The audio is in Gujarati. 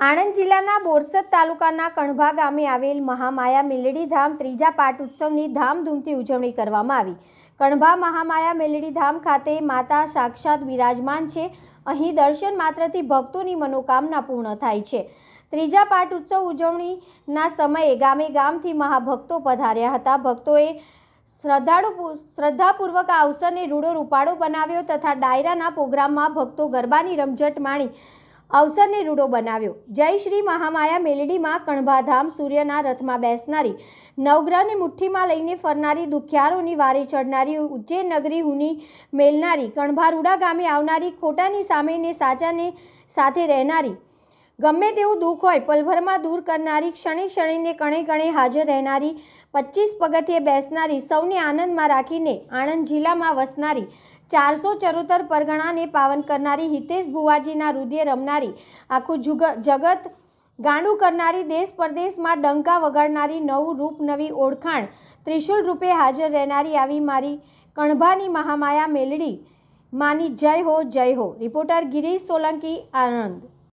આણંદ જિલ્લાના બોરસદ તાલુકાના કણભા ગામે આવેલ મહામાયા મેલડી ધામ ત્રીજા પાટ ઉત્સવની ધામધૂમથી ઉજવણી કરવામાં આવી. કણભા મહામાયા મેલડી ધામ ખાતે માતા સાક્ષાત બિરાજમાન છે. અહીં દર્શન માત્રથી ભક્તોની મનોકામના પૂર્ણ થાય છે. ત્રીજા પાટ ઉત્સવ ઉજવણીના સમયે ગામે ગામથી મહાભક્તો પધાર્યા હતા. ભક્તોએ શ્રદ્ધાળુ શ્રદ્ધાપૂર્વક આ અવસરને રૂડો રૂપાળો બનાવ્યો તથા ડાયરાના પ્રોગ્રામમાં ભક્તો ગરબાની રમઝટ માણી અવસરને રૂડો બનાવ્યો. જય શ્રી મહામાયા મેલડીમાં કણભાધામ સૂર્યના રથમાં બેસનારી નવગ્રહને મુઠ્ઠીમાં લઈને ફરનારી દુખિયારોની વારે ચડનારી ઉજ્જૈન નગરી હુની મેલનારી કણભારૂડા ગામે આવનારી ખોટાની સામેને સાચાને સાથે રહેનારી ગમે તેવું દુઃખ હોય, પલભરમાં દૂર કરનારી ક્ષણે ક્ષણેને કણે કણે હાજર રહેનારી પચીસ પગથિયે બેસનારી, સૌને આનંદમાં રાખીને આણંદ જિલ્લામાં વસનારી, ચારસો ચરોતર પરગણાને પાવન કરનારી, હિતેશ ભુવાજીના હૃદય રમનારી, આખું જુગ, જગત ગાંડું કરનારી, દેશ પરદેશમાં ડંકા વગાડનારી, નવું રૂપ, નવી ઓળખાણ, ત્રિશુલ રૂપે હાજર રહેનારી, આવી મારી કણભાની મહામાયા મેલડી, માની જય હો જય હો. રિપોર્ટર ગિરીશ સોલંકી, આણંદ.